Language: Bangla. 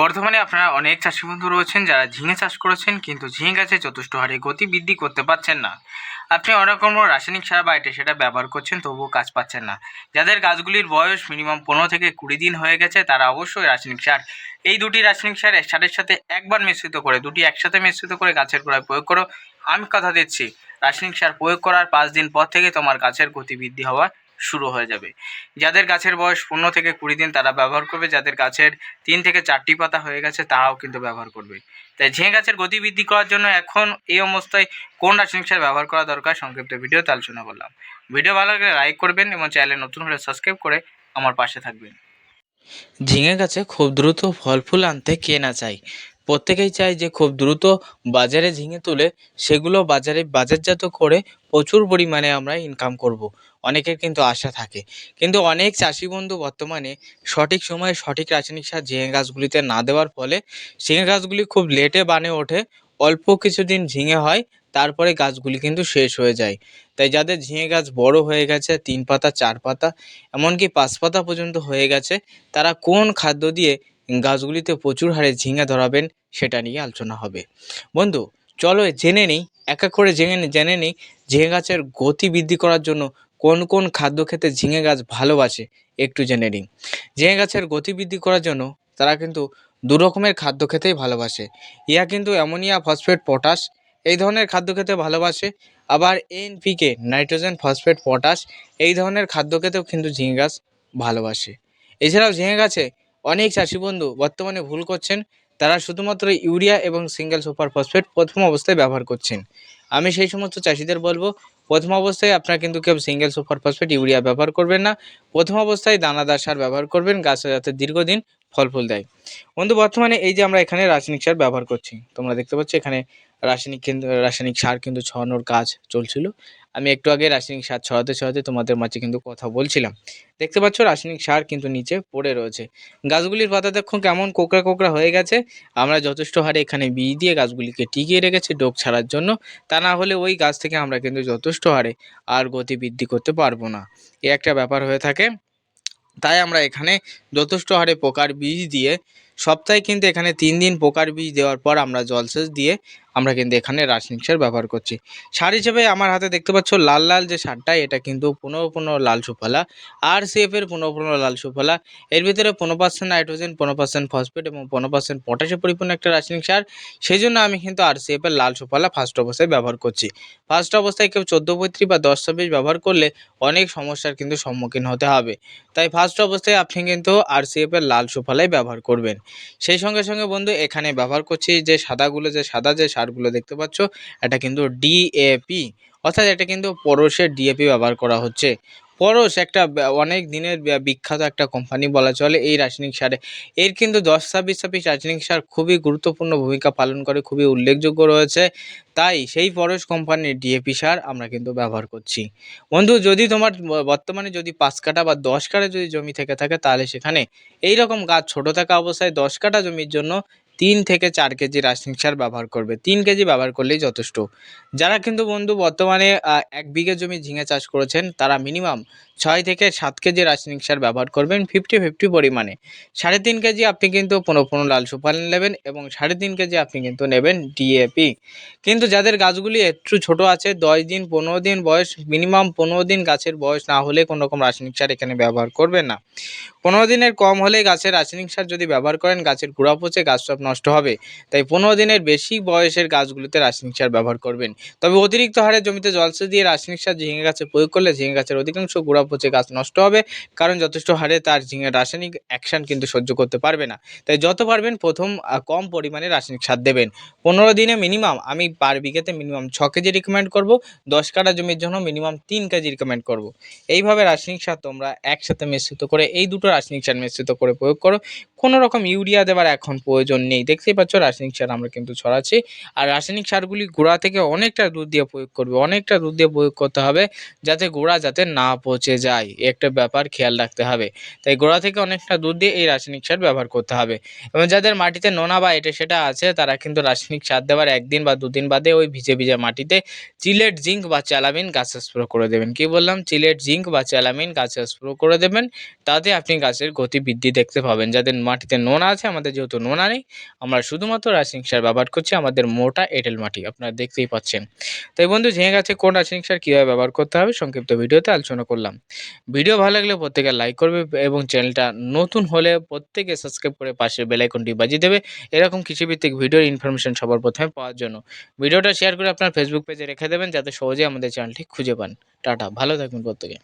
বর্তমানে আপনারা অনেক চাষি বন্ধু রয়েছেন যারা ঝিঙে চাষ করেছেন, কিন্তু ঝিঙে গাছে যথেষ্ট হারে গতি বৃদ্ধি করতে পারছেন না। আপনি অনেক রকম রাসায়নিক সার বা এটা সেটা ব্যবহার করছেন, তবুও কাজ পাচ্ছেন না। যাদের গাছগুলির বয়স মিনিমাম পনেরো থেকে কুড়ি দিন হয়ে গেছে, তারা অবশ্যই রাসায়নিক সার, এই দুটি রাসায়নিক সার সারের সাথে একবার মিশ্রিত করে, দুটি একসাথে মিশ্রিত করে গাছের গোড়ায় প্রয়োগ করো। আমি কথা দিচ্ছি, রাসায়নিক সার প্রয়োগ করার পাঁচ দিন পর থেকে তোমার গাছের গতি বৃদ্ধি হওয়া শুরু হয়ে যাবে। যাদের গাছের বয়স পনেরো থেকে কুড়ি দিন তারা ব্যবহার করবে, যাদের গাছের তিন থেকে চারটি পাতা হয়ে গেছে তারাও কিন্তু ব্যবহার করবে। তাই ঝিঙে গাছের গতি বৃদ্ধি করার জন্য এখন এই অবস্থায় কোন রাসায়নিক সার ব্যবহার করা দরকার সংক্ষিপ্ত ভিডিওতে আলোচনা করলাম। ভিডিও ভালো লাগলে লাইক করবেন এবং চ্যানেলে নতুন হলে সাবস্ক্রাইব করে আমার পাশে থাকবেন। ঝিঙে গাছে খুব দ্রুত ফল ফুল আনতে কে না চাই প্রত্যেকেই চায় যে খুব দ্রুত বাজারে ঝিঙে তুলে সেগুলো বাজারে বাজারজাত করে প্রচুর পরিমাণে আমরা ইনকাম করব। অনেকের কিন্তু আশা থাকে কিন্তু অনেক চাষি বন্ধু বর্তমানে সঠিক সময়ে সঠিক রাসায়নিক সার ঝিঙে গাছগুলিতে না দেওয়ার ফলে ঝিঙে গাছগুলি খুব লেটে বানে ওঠে, অল্প কিছুদিন ঝিঙে হয়, তারপরে গাছগুলি কিন্তু শেষ হয়ে যায় তাই যাদের ঝিঙে গাছ বড় হয়ে গেছে, তিন পাতা, চার পাতা, এমনকি পাঁচ পাতা পর্যন্ত হয়ে গেছে, তারা কোন খাদ্য দিয়ে গাছগুলিতে প্রচুর হারে ঝিঙে ধরাবেন, সেটা নিয়ে আলোচনা হবে। বন্ধু, চলো জেনে নিই, এক এক করে জেনে জেনে নিই, ঝিঙে গাছের গতি বৃদ্ধি করার জন্য কোন কোন খাদ্য খেতে ঝিঙে গাছ ভালোবাসে, একটু জেনে নিই। ঝিঙে গাছের গতি বৃদ্ধি করার জন্য তারা কিন্তু দু রকমের খাদ্য খেতেই ভালোবাসে। ইয়া কিন্তু অ্যামোনিয়া, ফসফেট, পটাশ, এই ধরনের খাদ্য খেতে ভালোবাসে। আবার এনপিকে নাইট্রোজেন, ফসফেট, পটাশ, এই ধরনের খাদ্য খেতেও কিন্তু ঝিঙে গাছ ভালোবাসে। এছাড়াও ঝিঙে গাছে অনেক চাষি বন্ধু বর্তমানে ভুল করছেন। তারা শুধুমাত্র ইউরিয়া এবং সিঙ্গেল সুপার ফসফেট প্রথম অবস্থায় ব্যবহার করছেন। আমি সেই সমস্ত চাষিদের বলব, প্রথম অবস্থায় আপনারা কিন্তু কেউ সিঙ্গেল সুপার ফসফেট ইউরিয়া ব্যবহার করবেন না। প্রথম অবস্থায় দানাদার সার ব্যবহার করবেন গাছটা যাতে দীর্ঘদিন ফল ফুল দেয়। বন্ধু, বর্তমানে এই যে আমরা এখানে রাসায়নিক সার ব্যবহার করছি, তোমরা দেখতে পাচ্ছ এখানে রাসায়নিক কিন্তু রাসায়নিক সার কিন্তু ছড়ানোর কাজ চলছিল। আমি একটু আগে রাসায়নিক সার ছড়াতে ছড়াতে তোমাদের মাঝে কিন্তু কথা বলছিলাম। দেখতে পাচ্ছ রাসায়নিক সার কিন্তু নিচে পড়ে রয়েছে। গাছগুলির পাতা দেখো কেমন কোকড়া কোকড়া হয়ে গেছে, আমরা যথেষ্ট হারে এখানে বীজ দিয়ে গাছগুলিকে টিকিয়ে রেখেছি ডোক ছাড়ার জন্য। তা না হলে ওই গাছ থেকে আমরা কিন্তু যথেষ্ট হারে আর গতি বৃদ্ধি করতে পারব না। এ একটা ব্যাপার হয়ে থাকে। তাই আমরা এখানে যথেষ্ট হারে পোকার বীজ দিয়ে সপ্তাহে কিন্তু এখানে তিন দিন পোকার বীজ দেওয়ার পর আমরা জলসেচ দিয়ে আমরা কিন্তু এখানে রাসায়নিক সার ব্যবহার করছি। সার হিসেবে আমার হাতে দেখতে পাচ্ছ লাল লাল যে সারটা, এটা কিন্তু পনেরো পনেরো লাল সুফলা আর সিএফের পনেরো পনেরো লাল সুফলা। এর ভিতরে পনেরো পার্সেন্ট নাইট্রোজেন পনেরো পার্সেন্ট ফসফেট এবং পনেরো পার্সেন্ট পটাশে পরিপূর্ণ একটা রাসায়নিক সার। সেই জন্য আমি কিন্তু আর সিএফের লাল সুফলা ফার্স্ট অবস্থায় ব্যবহার করছি। ফার্স্ট অবস্থায় কেউ চোদ্দ পঁয়ত্রিশ বা দশ ছাব্বিশ ব্যবহার করলে অনেক সমস্যার কিন্তু সম্মুখীন হতে হবে। তাই ফার্স্ট অবস্থায় আপনি কিন্তু আর সিএফের লাল সুফলাই ব্যবহার করবেন। সেই সঙ্গে সঙ্গে বন্ধু এখানে ব্যবহার করছি যে সাদাগুলো, যে সাদা যে সারগুলো দেখতে পাচ্ছ, এটা কিন্তু ডিএপি অর্থাৎ এটা কিন্তু পরশের ডিএপি ব্যবহার করা হচ্ছে। পরশ একটা, অনেক দিনের বিখ্যাত একটা কোম্পানি বলা চলে এই রাসায়নিক সারে। এর কিন্তু দশ ছাব্বিশ ছাব্বিশ রাসায়নিক সার খুবই গুরুত্বপূর্ণ ভূমিকা পালন করে, খুবই উল্লেখযোগ্য রয়েছে। তাই সেই পরশ কোম্পানির ডিএপি সার আমরা কিন্তু ব্যবহার করছি। বন্ধু, যদি তোমার বর্তমানে যদি পাঁচ কাঠা বা দশ কাঠা যদি জমি থেকে থাকে, তাহলে সেখানে এই রকম গাছ ছোট থাকা অবস্থায় দশ কাঠা জমির জন্য তিন থেকে চার কেজি রাসায়নিক সার ব্যবহার করবে। তিন কেজি ব্যবহার করলেই যথেষ্ট। যারা কিন্তু বন্ধু বর্তমানে এক বিঘে জমি ঝিঙে চাষ করেছেন, তারা মিনিমাম ছয় থেকে সাত কেজি রাসায়নিক সার ব্যবহার করবেন ফিফটি ফিফটি পরিমাণে। সাড়ে তিন কেজি আপনি কিন্তু পনেরো পনেরো লাল সুপার নেবেন এবং সাড়ে তিন কেজি আপনি কিন্তু নেবেন ডিএপি কিন্তু যাদের গাছগুলি একটু ছোট আছে, দশ দিন, পনেরো দিন বয়স, মিনিমাম পনেরো দিন গাছের বয়স না হলে কোনো রকম রাসায়নিক সার এখানে ব্যবহার করবেন না। পনেরো দিনের কম হলে গাছের রাসায়নিক সার যদি ব্যবহার করেন, গাছের গোড়া পচে, গাছ সব নষ্ট হবে। তাই পনেরো দিনের বেশি বয়সের গাছগুলিতে রাসায়নিক সার ব্যবহার করবেন। তবে অতিরিক্ত হারে জমিতে জলসেচ দিয়ে রাসায়নিক সার ঝিঙে গাছে প্রয়োগ করলে ঝিঙে গাছের অধিকাংশ গোড়া পচে গাছ নষ্ট হবে, কারণ যথেষ্ট হারে তার ঝিঙে রাসায়নিক অ্যাকশন কিন্তু সহ্য করতে পারবে না। তাই যত পারবেন প্রথম কম পরিমাণে রাসায়নিক সার দেবেন। পনেরো দিনে মিনিমাম আমি পার বিঘাতে মিনিমাম ছ কেজি রিকমেন্ড করব, দশ কাঠা জমির জন্য মিনিমাম তিন কেজি রিকমেন্ড করব। এইভাবে রাসায়নিক সার তোমরা একসাথে মিশ্রিত করে এই দুটো রাসায়নিক সার মিশ্রিত করে প্রয়োগ করো। কোনো রকম ইউরিয়া দেওয়ার এখন প্রয়োজন নেই। নেই। দেখতেই পাচ্ছ, রাসায়নিক সার আমরা কিন্তু ছড়াচ্ছি। আর রাসায়নিক সারগুলি গোড়া থেকে অনেকটা দুধ দিয়ে প্রয়োগ করবে, অনেকটা দুধ দিয়ে প্রয়োগ করতে হবে যাতে গোড়া যাতে না পচে যায়। একটা ব্যাপার খেয়াল রাখতে হবে। তাই গোড়া থেকে অনেকটা দুধ দিয়ে এই রাসায়নিক সার ব্যবহার করতে হবে। এবং যাদের মাটিতে নোনা বা এটা সেটা আছে, তারা কিন্তু রাসায়নিক সার দেওয়ার একদিন বা দুদিন বাদে ওই ভিজে ভিজে মাটিতে চিলেট জিঙ্ক বা চ্যালামিন গাছে স্প্রো করে দেবেন। কি বললাম? চিলেট জিঙ্ক বা চ্যালামিন গাছে স্প্রো করে দেবেন। তাতে আপনি গাছের গতি বৃদ্ধি দেখতে পাবেন। যাদের মাটিতে নোনা আছে, আমাদের যেহেতু নোনা নেই আমরা শুধুমাত্র রাসায়নিক সার ব্যবহার করছি, আমাদের মোটা এঁটেল মাটি, আপনারা দেখতেই পাচ্ছেন। তাই বন্ধু ঝিঙে গাছে কোন রাসায়নিক সার কীভাবে ব্যবহার করতে হবে, সংক্ষিপ্ত ভিডিওতে আলোচনা করলাম। ভিডিও ভালো লাগলে প্রত্যেকে লাইক করবে এবং চ্যানেলটা নতুন হলে প্রত্যেকে সাবস্ক্রাইব করে পাশে বেলাইকনটি বাজিয়ে দেবে। এরকম কৃষিভিত্তিক ভিডিওর ইনফরমেশন সবার প্রথমে পাওয়ার জন্য। ভিডিওটা শেয়ার করে আপনার ফেসবুক পেজে রেখে দেবেন, যাতে সহজে আমাদের চ্যানেলটি খুঁজে পান। টাটা, ভালো থাকবেন প্রত্যেকে।